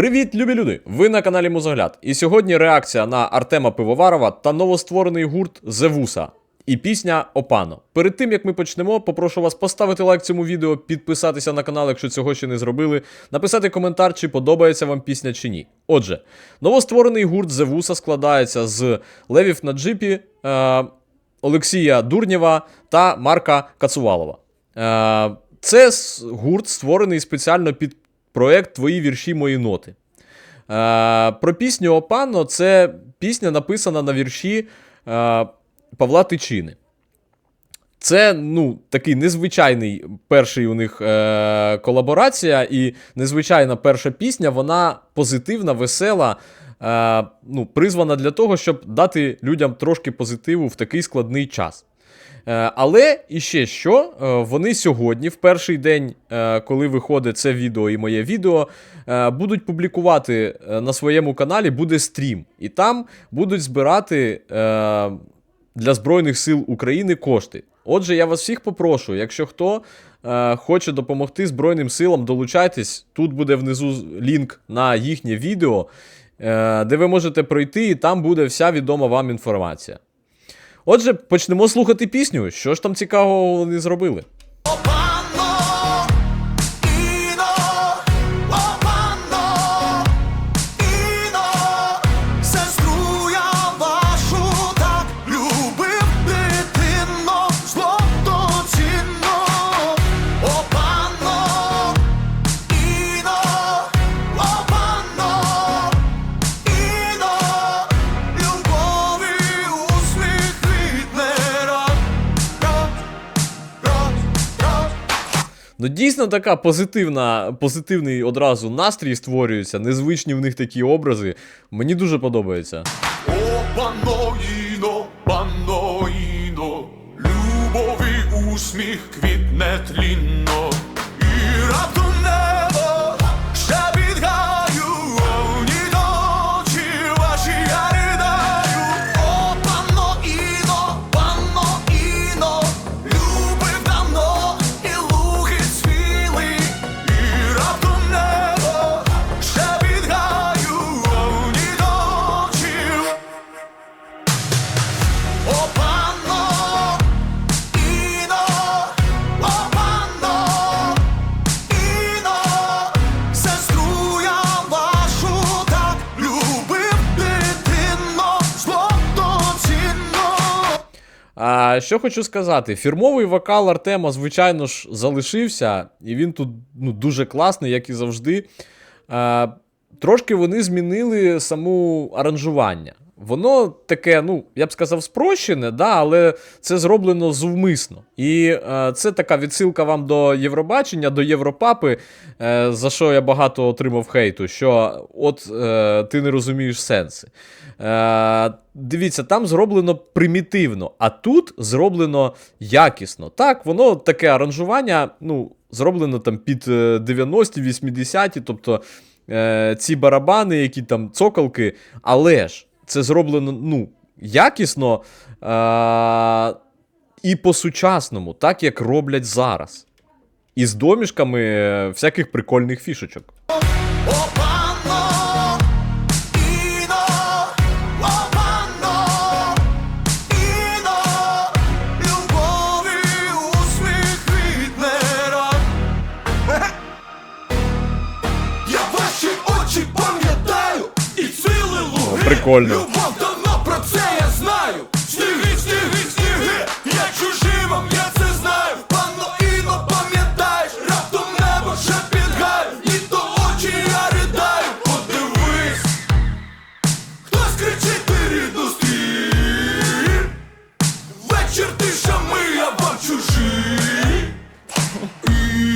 Привіт, любі люди! Ви на каналі Музогляд. І сьогодні реакція на Артема Пивоварова та новостворений гурт Зевуса і пісня Опано. Перед тим як ми почнемо, попрошу вас поставити лайк цьому відео, підписатися на канал, якщо цього ще не зробили, написати коментар, чи подобається вам пісня чи ні. Отже, новостворений гурт Зевуса складається з Левів на джипі, е, Олексія Дурнєва та Марка Кацувалова. Е, це гурт створений спеціально під проект Твої вірші, мої ноти. Е, про пісню Опано це пісня написана на вірші е, Павла Тичини. Це ну, такий незвичайний перший у них е, колаборація, і незвичайна перша пісня, вона позитивна, весела, е, ну, призвана для того, щоб дати людям трошки позитиву в такий складний час. Е, але і ще що, е, вони сьогодні, в перший день, е, коли виходить це відео і моє відео, будуть публікувати на своєму каналі буде стрім. І там будуть збирати для Збройних сил України кошти. Отже, я вас всіх попрошу, якщо хто хоче допомогти Збройним силам, долучайтесь. Тут буде внизу лінк на їхнє відео, де ви можете пройти, і там буде вся відома вам інформація. Отже, почнемо слухати пісню. Що ж там цікавого вони зробили? Ну, дійсно така позитивна, позитивний одразу настрій створюється, незвичні в них такі образи. Мені дуже подобається. О, паноїно, паноїно, любові усміх квітне тлінно, А що хочу сказати, фірмовий вокал Артема, звичайно ж, залишився, і він тут ну, дуже класний, як і завжди. А, трошки вони змінили саму аранжування. Воно таке, ну, я б сказав, спрощене, да, але це зроблено зумисно. І е, це така відсилка вам до Євробачення, до Європапи, е, за що я багато отримав хейту, що от е, ти не розумієш сенси. Е, дивіться, там зроблено примітивно, а тут зроблено якісно. Так, воно таке аранжування, ну, зроблено там під е, 90-ті, 80-ті, тобто е, ці барабани, які там цоколки, але ж це зроблено ну, якісно е, і по-сучасному, так як роблять зараз. І з домішками е, всяких прикольних фішечок. Прикольно. Любов давно про це я знаю. Сніги, сніги, сніги, я чужий вам, я це знаю. Панно іно, пам'ятаєш, раптом небо ще підгаю. І то очі я ридаю, подивись. Хтось кричить ти рідну стрій. Вечір тишами, я вам чужий. І...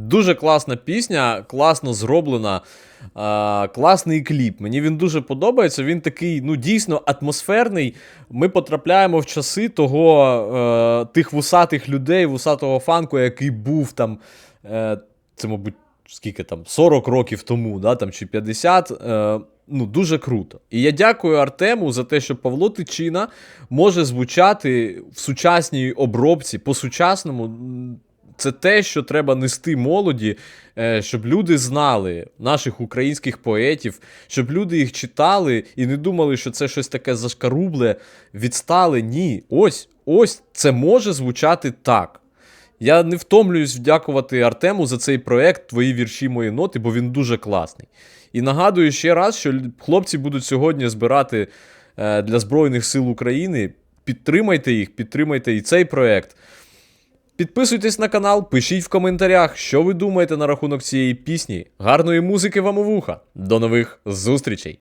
Дуже класна пісня, класно зроблена, класний кліп. Мені він дуже подобається. Він такий, ну, дійсно атмосферний. Ми потрапляємо в часи того, е, тих вусатих людей, вусатого фанку, який був там. Е, це, мабуть, скільки там, 40 років тому, да, там, чи 50. Е, ну, дуже круто. І я дякую Артему за те, що Павло Тичина може звучати в сучасній обробці, по-сучасному. Це те, що треба нести молоді, е, щоб люди знали наших українських поетів, щоб люди їх читали і не думали, що це щось таке зашкарубле, відстале. Ні, ось, ось це може звучати так. Я не втомлююсь вдякувати Артему за цей проект, твої вірші, мої ноти, бо він дуже класний. І нагадую ще раз, що хлопці будуть сьогодні збирати е, для Збройних сил України. Підтримайте їх, підтримайте і цей проект. Підписуйтесь на канал, пишіть в коментарях, що ви думаєте на рахунок цієї пісні. Гарної музики вам у вуха. До нових зустрічей!